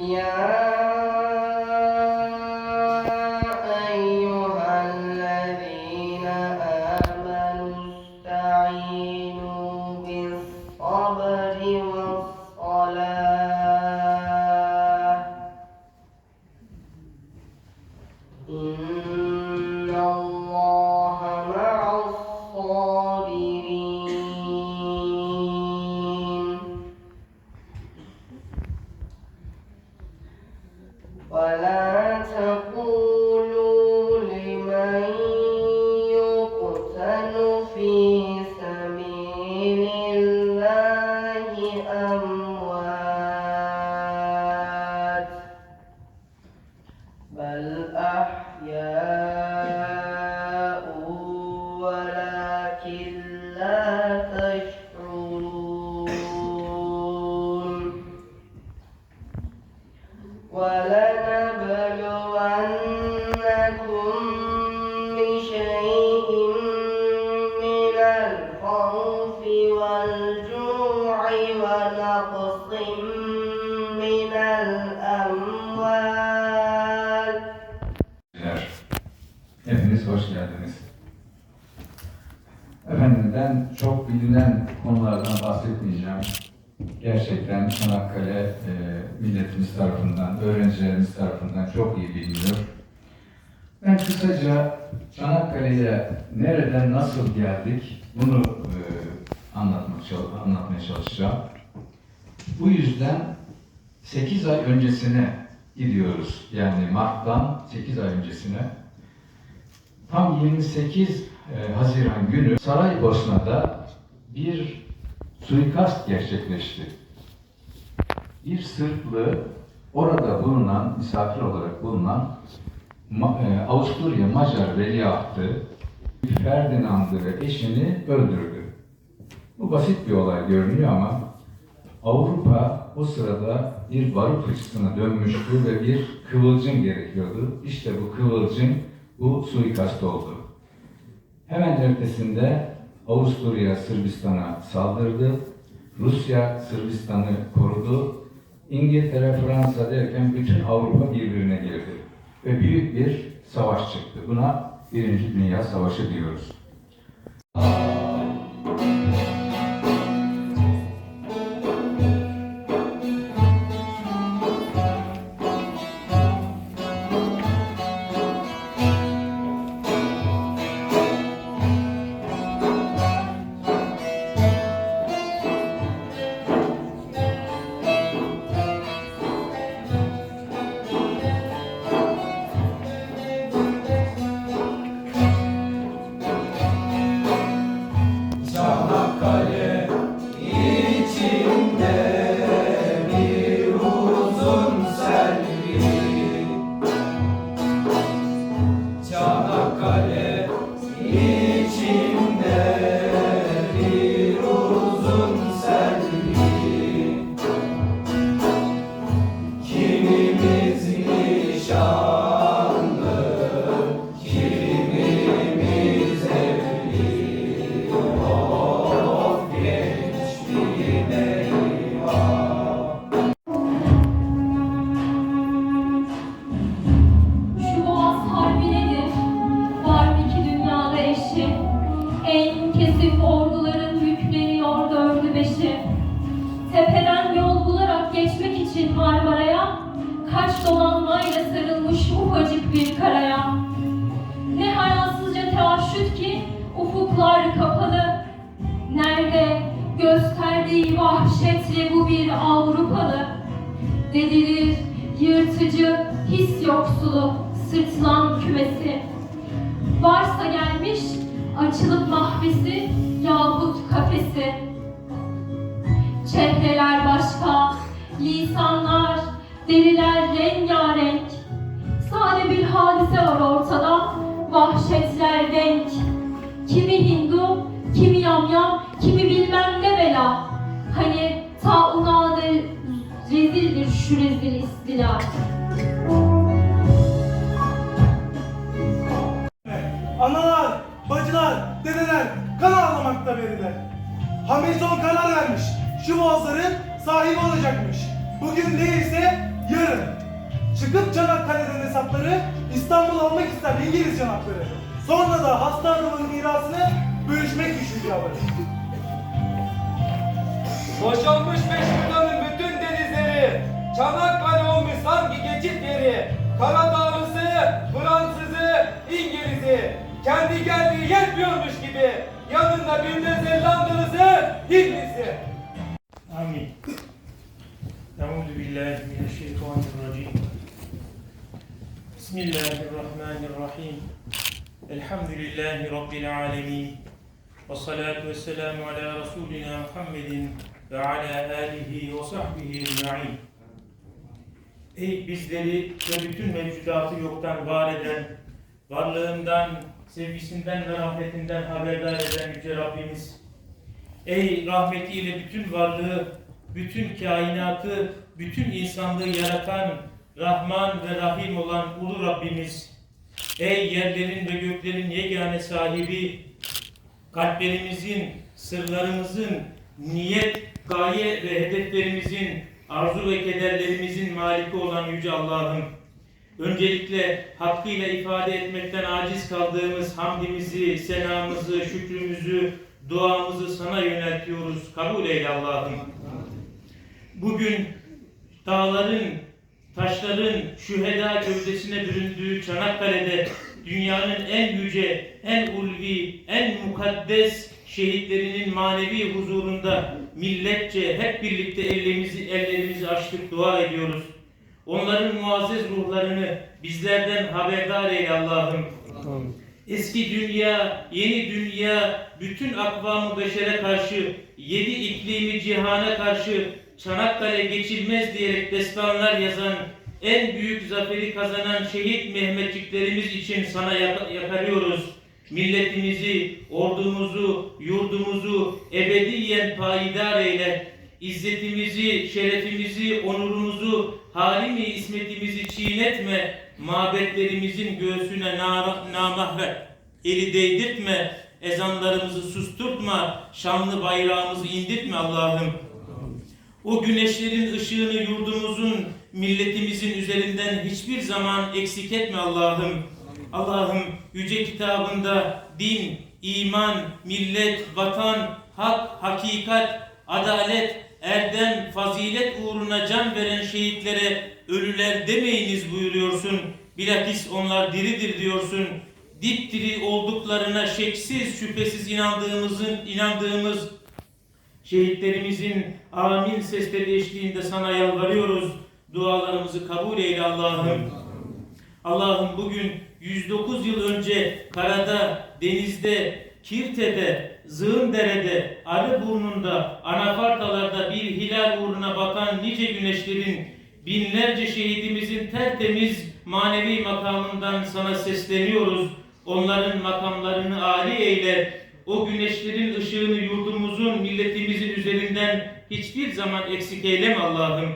Yeah. ولا Hepiniz hoş geldiniz. Efendim ben çok bilinen konulardan bahsetmeyeceğim. Gerçekten Çanakkale e, milletimiz tarafından, öğrencilerimiz tarafından çok iyi biliniyor. Ben kısaca Çanakkale'ye nereden nasıl geldik bunu e, anlatmak, anlatmaya çalışacağım. Bu yüzden 8 ay öncesine gidiyoruz. Yani Mart'tan 8 ay öncesine. Tam 28 e, Haziran günü Saraybosna'da bir suikast gerçekleşti. Bir Sırplı orada bulunan, misafir olarak bulunan e, Avusturya Macar veliahtı Ferdinand'ı ve eşini öldürdü. Bu basit bir olay görünüyor ama Avrupa o sırada bir barut fıçısına dönmüştü ve bir kıvılcım gerekiyordu. İşte bu kıvılcım bu suikast oldu. Hemen ertesinde Avusturya Sırbistan'a saldırdı. Rusya Sırbistan'ı korudu. İngiltere, Fransa derken bütün Avrupa birbirine girdi. Ve büyük bir savaş çıktı. Buna Birinci Dünya Savaşı diyoruz. Kaç donanmayla sarılmış ufacık bir karaya. Ne hayasızca teaşüt ki ufuklar kapalı. Nerede gösterdiği vahşetle bu bir Avrupalı. Dedilir yırtıcı, his yoksulu, sırtlan kümesi. Varsa gelmiş açılıp mahvesi yahut kafesi. Çehreler başka, lisanlar, deriler rengarenk. Sade bir hadise var ortada, vahşetler renk. Kimi Hindu, kimi yamyam, kimi bilmem ne bela. Hani ta unadı rezildir şu rezil istila. Analar, bacılar, dedeler kan ağlamakta veriler. Hamilton karar vermiş. Şu boğazların sahibi olacakmış. Bugün değilse yarın. Çıkıp Çanakkale'den hesapları İstanbul almak ister İngiliz yanakları. Sonra da hasta adamın mirasını bölüşmek düşünce alır. Boşalmış Meşrudan'ın bütün denizleri. Çanakkale olmuş sanki geçit yeri. Karadağlısı, Fransızı, İngiliz'i. Kendi geldiği yetmiyormuş gibi. Yanında bir de Zelandalısı, Hindlisi. Bismillahirrahmanirrahim. Elhamdülillahi Rabbil alemin. Ve salatu ve selamu ala Resulina Muhammedin ve ala alihi ve sahbihi ecma'in. Ey bizleri ve bütün mevcudatı yoktan var eden, varlığından, sevgisinden ve rahmetinden haberdar eden Yüce Rabbimiz. Ey rahmetiyle bütün varlığı, bütün kainatı, bütün insanlığı yaratan Rahman ve Rahim olan Ulu Rabbimiz ey yerlerin ve göklerin yegane sahibi, kalplerimizin, sırlarımızın, niyet, gaye ve hedeflerimizin, arzu ve kederlerimizin maliki olan Yüce Allah'ım, Öncelikle hakkıyla ifade etmekten aciz kaldığımız hamdimizi, senamızı, şükrümüzü, duamızı sana yöneltiyoruz. Kabul eyle Allah'ım. Bugün dağların, taşların şüheda gövdesine büründüğü Çanakkale'de dünyanın en yüce, en ulvi, en mukaddes şehitlerinin manevi huzurunda milletçe hep birlikte ellerimizi, ellerimizi açtık dua ediyoruz. Onların muazzez ruhlarını bizlerden haberdar eyle Allah'ım. Eski dünya, yeni dünya, bütün akvamı beşere karşı, yedi iklimi cihana karşı Çanakkale geçilmez diyerek destanlar yazan, en büyük zaferi kazanan şehit Mehmetçiklerimiz için sana yak- yakarıyoruz. Milletimizi, ordumuzu, yurdumuzu ebediyen payidar eyle. İzzetimizi, şerefimizi, onurumuzu, halimi ismetimizi çiğnetme. Mabetlerimizin göğsüne na- namahvet. Eli değdirtme. Ezanlarımızı susturtma. Şanlı bayrağımızı indirtme Allah'ım. O güneşlerin ışığını yurdumuzun, milletimizin üzerinden hiçbir zaman eksik etme Allah'ım. Allah'ım yüce kitabında din, iman, millet, vatan, hak, hakikat, adalet, erdem, fazilet uğruna can veren şehitlere ölüler demeyiniz buyuruyorsun. Bilakis onlar diridir diyorsun. Dipdiri olduklarına şeksiz şüphesiz inandığımızın inandığımız Şehitlerimizin amin sesleri eşliğinde sana yalvarıyoruz. Dualarımızı kabul eyle Allah'ım. Allah'ım bugün 109 yıl önce karada, denizde, Kirte'de, Zığındere'de, Arıburnu'nda, Anafartalar'da bir hilal uğruna bakan nice güneşlerin, binlerce şehidimizin tertemiz manevi makamından sana sesleniyoruz. Onların makamlarını âli eyle. O güneşlerin ışığını yurdumuzun, milletimizin üzerinden hiçbir zaman eksik eyleme Allah'ım.